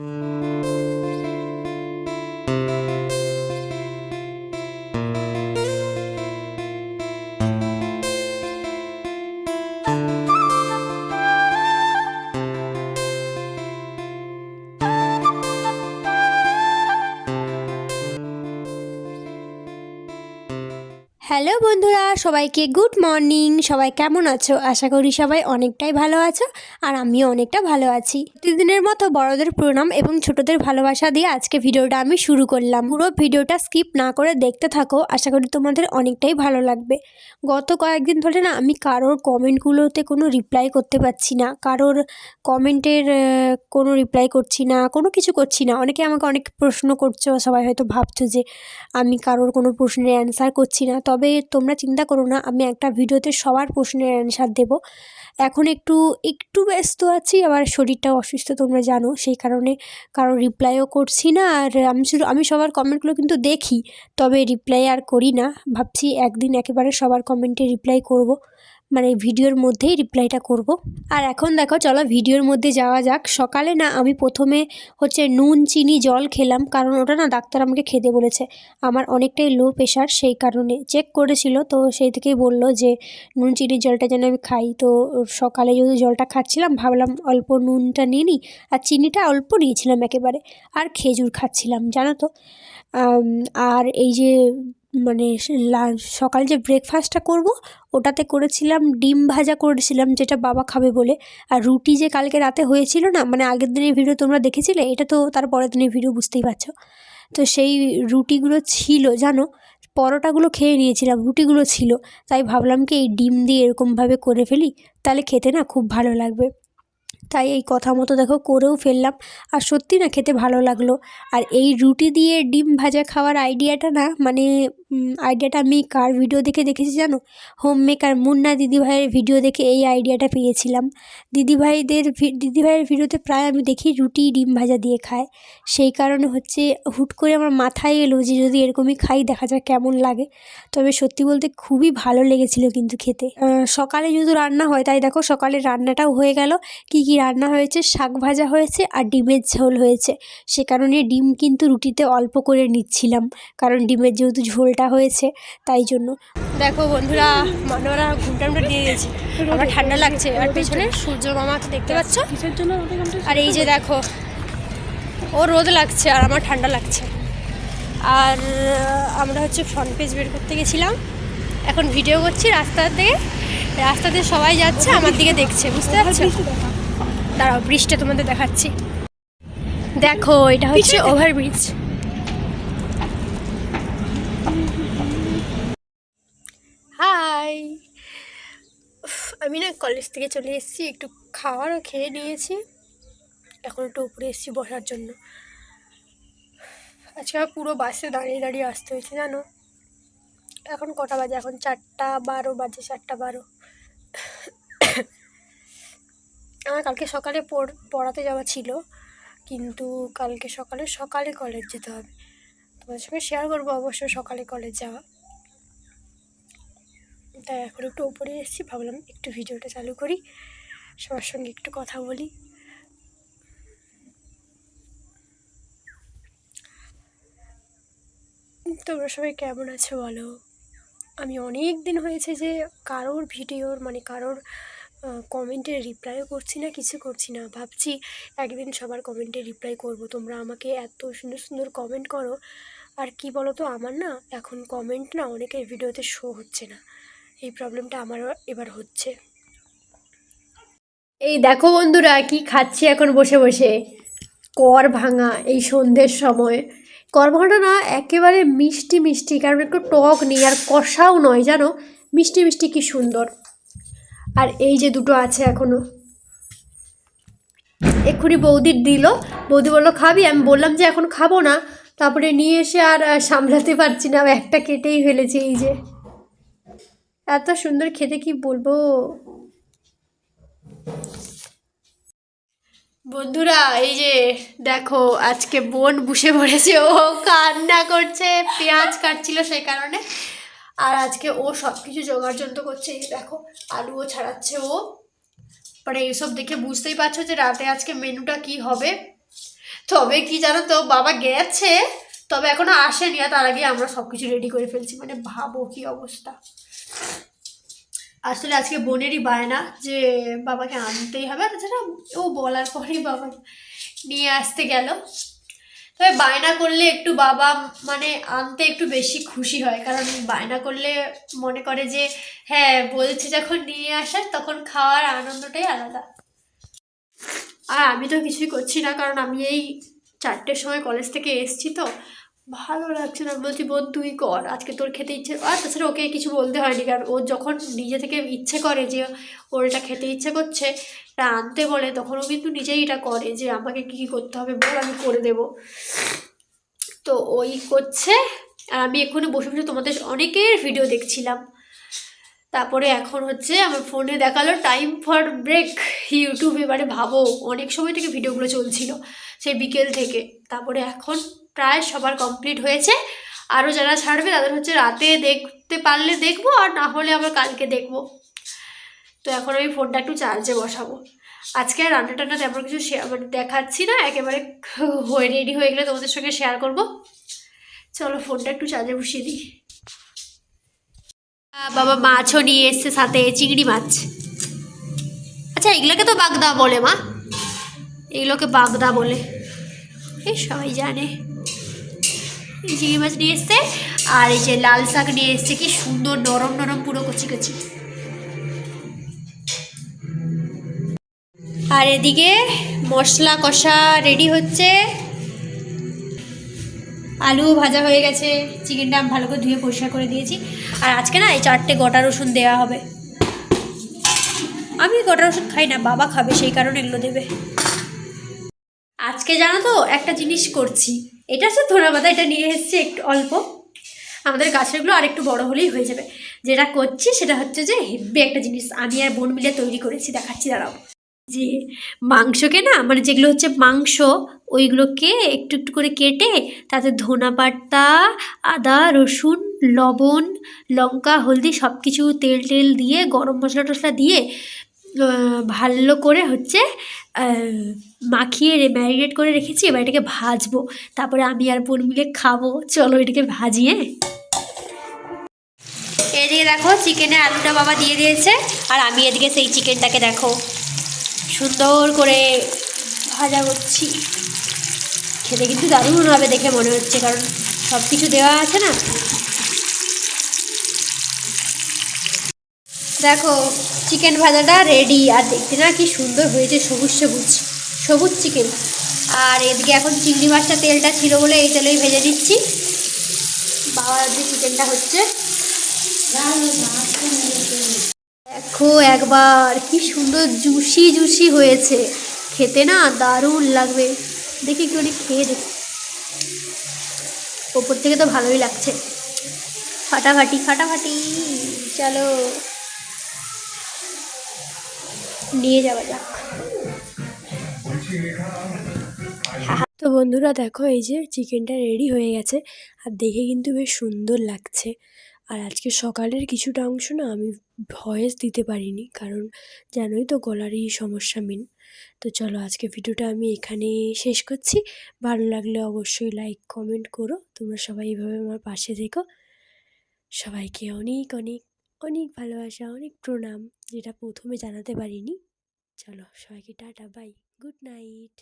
Música hello বন্ধুরা, সবাইকে good morning. সবাই কেমন আছো? আশা করি সবাই অনেকটাই ভালো আছো আর আমিও অনেকটা ভালো আছি। প্রতিদিনের মতো বড়দের প্রণাম এবং ছোটদের ভালোবাসা দিয়ে আজকে ভিডিওটা আমি শুরু করলাম। পুরো ভিডিওটা স্কিপ না করে দেখতে থাকো, আশা করি তোমাদের অনেকটাই ভালো লাগবে। গত কয়েকদিন ধরে না আমি কারোর কমেন্টগুলোতে কোনো রিপ্লাই করতে পারছি না। কারোর কমেন্টের কোনো রিপ্লাই করছি না, কোনো কিছু করছি না। অনেকে আমাকে অনেক প্রশ্ন করছ, সবাই হয়তো ভাবছ যে আমি কারোর কোনো প্রশ্নের অ্যান্সার করছি না। তবে তোমরা চিন্তা করো না, আমি একটা ভিডিওতে সবার প্রশ্নের অ্যান্সার দেবো। এখন একটু একটু ব্যস্ত আছি আবার শরীরটাও অসুস্থ, তোমরা জানো, সেই কারণে কারও রিপ্লাইও করছি না, আর আমি শুধু, আমি সবার কমেন্টগুলো কিন্তু দেখি, তবে রিপ্লাই আর করি না, ভাবছি একদিন একেবারে সবার কমেন্টে রিপ্লাই করব। মানে ভিডিওর মধ্যেই রিপ্লাইটা করব। আর এখন দেখো, চলো ভিডিওর মধ্যে যাওয়া যাক। সকালে না, আমি প্রথমে হচ্ছে নুন, চিনি, জল খেলাম, কারণ ওটা না ডাক্তার আমাকে খেতে বলেছে। আমার অনেকটাই লো প্রেশার সেই কারণে চেক করেছিল, তো সেই থেকেই বলল যে, নুন চিনির জলটা যেন আমি খাই। তো সকালে যেহেতু জলটা খাচ্ছিলাম, ভাবলাম অল্প নুনটা নিয়ে নিই, আর চিনিটা অল্প নিয়েছিলাম একেবারে, আর খেজুর খাচ্ছিলাম, জানো তো। আর এই যে মানে সকাল যে ব্রেকফাস্টটা করব, ওটাতে করেছিলাম ডিম ভাজা করেছিলাম, যেটা বাবা খাবে বলে। আর রুটি যে কালকে রাতে হয়েছিল না মানে আগের দিনের ভিডিও তোমরা দেখেছিলে, এটা তো তার পরের দিনের ভিডিও বুঝতেই পারছ। তো সেই রুটিগুলো ছিল, জানো? পরোটাগুলো খেয়ে নিয়েছিলাম, রুটিগুলো ছিল। তাই ভাবলাম কি এই ডিম দিয়ে এরকমভাবে করে ফেলি, তাহলে খেতে না খুব ভালো লাগবে। তাই এই কথা মতো দেখো করেও ফেললাম। আর সত্যি না খেতে ভালো লাগল। আর এই রুটি দিয়ে ডিম ভাজা খাওয়ার আইডিয়াটা না মানে আইডিয়াটা আমি কার ভিডিও দেখে দেখেছি জানো? হোম মেকার মুন্না দিদিভাইয়ের ভিডিও দেখে এই আইডিয়াটা পেয়েছিলাম। দিদিভাইদের দিদিভাইয়ের ভিডিওতে প্রায় আমি দেখি রুটি ডিম ভাজা দিয়ে খায়। সেই কারণে হচ্ছে হুট করে আমার মাথায় এলো যে যদি এরকমই খাই দেখা যাক কেমন লাগে। তবে সত্যি বলতে খুবই ভালো লেগেছিল কিন্তু খেতে। সকালে যেহেতু রান্না হয়, তাই দেখো সকালে রান্নাটাও হয়ে গেল। কি কি রান্না হয়েছে? শাক ভাজা হয়েছে আর ডিমের ঝোল হয়েছে। সে কারণে ডিম কিন্তু রুটিতে অল্প করে নিচ্ছিলাম। কারণ ডিমের যেহেতু ঝোলটা হয়েছে তাই জন্য। দেখো বন্ধুরা মানোরা ঘুমটামটা দিয়ে দিয়েছে আমার ঠান্ডা লাগছে। আর পেছনে সূর্য মামাকে দেখতে পাচ্ছ? কিসের জন্য আর এই যে দেখো ও রোদ লাগছে আর আমার ঠান্ডা লাগছে। আর আমরা হচ্ছে ফ্রন্ট পেজ বের করতে গেছিলাম। এখন ভিডিও করছি রাস্তা থেকে রাস্তাতে সবাই যাচ্ছে আমার দিকে দেখছে বুঝতে পারছ? দাঁড়াও ব্রিজটা তোমাদের দেখাচ্ছি। দেখো এটা হচ্ছে ওভারব্রিজ আমি না কলেজ থেকে চলে এসেছি, একটু খাওয়ারও খেয়ে নিয়েছি। এখন একটু উপরে এসেছি বসার জন্য। আজকে পুরো বাসে দাঁড়িয়ে দাঁড়িয়ে আসতে হয়েছে, জানো? এখন কটা বাজে? এখন চারটা বারো বাজে, চারটা বারো। আমার কালকে সকালে পড়- পড়াতে যাওয়া ছিল, কিন্তু কালকে সকালে সকালে কলেজ যেতে হবে। তোমাদের সঙ্গে শেয়ার করব অবশ্যই সকালে কলেজ যাওয়া। তাই এখন একটু উপরে এসেছি, ভাবলাম একটু ভিডিওটা চালু করি, সবার সঙ্গে একটু কথা বলি। তোমরা সবাই কেমন আছো বলো? আমি অনেক দিন হয়েছে যে কারোর ভিডিওর মানে কারোর কমেন্টের রিপ্লাইও করছি না, কিছু করছি না। ভাবছি একদিন সবার কমেন্টে রিপ্লাই করব। তোমরা আমাকে এত সুন্দর সুন্দর কমেন্ট করো, আর কি বলো তো আমার না এখন কমেন্ট না অনেকের ভিডিওতে শো হচ্ছে না। এই প্রবলেমটা আমারও এবার হচ্ছে। এই দেখো বন্ধুরা, কি খাচ্ছি এখন বসে বসে। কর ভাঙা এই সন্ধ্যের সময়। কর ভাঙাটা না একেবারে মিষ্টি মিষ্টি, কারণ একটু টক নেই আর কষাও নয়, জানো? মিষ্টি মিষ্টি কি সুন্দর। আর এই যে দুটো আছে এখনও। এক্ষুনি বৌদির দিল। বৌদি বলল, খাবি? আমি বললাম যে, এখন খাব না। তারপরে নিয়ে এসে আর সামলাতে পারছি না একটা কেটেই ফেলেছি এই যে। এত সুন্দর খেতে কি বলব? বন্ধুরা, এই যে দেখো, আজকে বোন বসে পড়েছে। ও কান্না করছে, পেঁয়াজ কাটছিল সেই কারণে। আর আজকে ও সব কিছু জোগাড় যন্ত্র করছে, এই দেখো, আলুও ছাড়াচ্ছে ও। মানে এইসব দেখে বুঝতেই পারছ যে রাতে আজকে মেনুটা কি হবে। তবে কি জানো তো, বাবা গেছে, তবে এখনও আসেনি, আর তার আগে আমরা সব কিছু রেডি করে ফেলছি। মানে ভাবো কি অবস্থা। আসলে আজকে বোনেরই বায়না যে বাবাকে আনতেই হবে। তাছাড়া ও বলার পরেই বাবা নিয়ে আসতে গেল। তবে বায়না করলে একটু বাবা মানে আনতে একটু বেশি খুশি হয়। কারণ বায়না করলে মনে করে যে হ্যাঁ বলছে যখন নিয়ে আসার তখন খাওয়ার আনন্দটাই আলাদা। আর আমি তো কিছুই করছি না, কারণ আমি এই চারটের সময় কলেজ থেকে এসছি তো। ভালো লাগছে না। বলছি, বোন, তুই কর, আজকে তোর খেতে ইচ্ছে আর তাছাড়া ওকে কিছু বলতে হয়নি, কারণ ও যখন নিজে থেকে ইচ্ছে করে যে ওর এটা খেতে ইচ্ছে করছে এটা আনতে বলে, তখন ও কিন্তু নিজেই এটা করে যে, আমাকে কী কী করতে হবে বল, আমি করে দেবো। তো ওই করছে, আর আমি এক্ষুনি বসে বসে তোমাদের অনেকের ভিডিও দেখছিলাম। তারপরে এখন হচ্ছে আমার ফোনে দেখাল টাইম ফর ব্রেক ইউটিউব এবারে ভাবো, অনেক সময় থেকে ভিডিওগুলো চলছিল, সেই বিকেল থেকে। তারপরে এখন প্রায় সবার কমপ্লিট হয়েছে। আরও যারা ছাড়বে তাদের হচ্ছে রাতে দেখতে পারলে দেখব আর না হলে আবার কালকে দেখব। তো এখন আমি ফোনটা একটু চার্জে বসাবো। আজকে আর রান্না টান্না তেমন কিছু মানে দেখাচ্ছি না, একেবারে হয়ে রেডি হয়ে গেলে তোমাদের সঙ্গে শেয়ার করব। চলো ফোনটা একটু চার্জে বসিয়ে দিই। বাবা মাছও নিয়ে এসছে সাথে, চিংড়ি মাছ। আচ্ছা এগুলোকে তো বাগদা বলে মা। এগুলোকে বাগদা বলে। এই সবাই জানে। চিংড়ি মাছ নিয়ে এসছে, আর এই যে লাল শাক নিয়ে এসছে, কি সুন্দর নরম নরম পুরো কচি কচি। আর এদিকে মশলা কষা রেডি হচ্ছে। আলু ভাজা হয়ে গেছে চিকেনটা আমি ভালো করে ধুয়ে পরিষ্কার করে দিয়েছি। আর আজকে না এই চারটে গোটা রসুন দেওয়া হবে। আমি গোটা রসুন খাই না, বাবা খাবে, সেই কারণে এগুলো দেবে। আজকে জানো তো একটা জিনিস করছি। এটা হচ্ছে ধনা পাতা এটা নিয়ে এসেছি একটু অল্প। আমাদের গাছেরগুলো আর একটু বড় হলেই হয়ে যাবে। যেটা করছি সেটা হচ্ছে যে হেব্বি একটা জিনিস। আমি আর বোন মিলে তৈরি করেছি, দেখাচ্ছি, দাঁড়াও। যে মাংসকে না মানে যেগুলো হচ্ছে মাংস, ওইগুলোকে একটু একটু করে কেটে তাতে ধনা পাতা আদা, রসুন, লবণ, লঙ্কা, হলদি সব কিছু তেল টেল দিয়ে, গরম মশলা টশলা দিয়ে ভালো করে হচ্ছে মাখিয়ে ম্যারিনেট করে রেখেছি, এবার এটাকে ভাজবো। তারপরে আমি আর বোন মিলে খাব। চলো এটাকে ভাজিয়ে এদিকে দেখো চিকেনে আলুটা বাবা দিয়ে দিয়েছে, আর আমি এদিকে সেই চিকেনটাকে দেখো, সুন্দর করে ভাজা করছি। খেতে কিন্তু দারুণ হবে দেখে মনে হচ্ছে, কারণ সব কিছু দেওয়া আছে না? দেখো চিকেন ভাজাটা রেডি আর দেখতে না কি সুন্দর হয়েছে, সবুজ সবুজ সবুজ চিকেন আর এদিকে এখন চিংড়ি মাছটা তেলটা ছিল বলে এই তেলেই ভেজে নিচ্ছি। বাবার যে চিকেনটা হচ্ছে। দেখো একবার, কি সুন্দর জুসি জুসি হয়েছে। খেতে না দারুণ লাগবে। দেখি একটু অনেক খেয়ে দেখি। ওপর থেকে তো ভালোই লাগছে। ফাটাফাটি ফাটাফাটি, চলো। নিয়ে যাওয়া যাক। তো বন্ধুরা দেখো, এই যে চিকেনটা রেডি হয়ে গেছে, আর দেখে কিন্তু বেশ সুন্দর লাগছে। আর আজকে সকালের কিছুটা অংশ না আমি ভয়েস দিতে পারিনি, কারণ জানোই তো গলারই সমস্যা মেন তো চলো আজকে ভিডিওটা আমি এখানে শেষ করছি। ভালো লাগলে অবশ্যই লাইক কমেন্ট করো। তোমরা সবাই এইভাবে আমার পাশে থেকো। সবাইকে অনেক অনেক অনেক ভালোবাসা, অনেক প্রণাম, যেটা প্রথমে জানাতে পারিনি। চলো সবাইকে টাটা বাই গুড নাইট।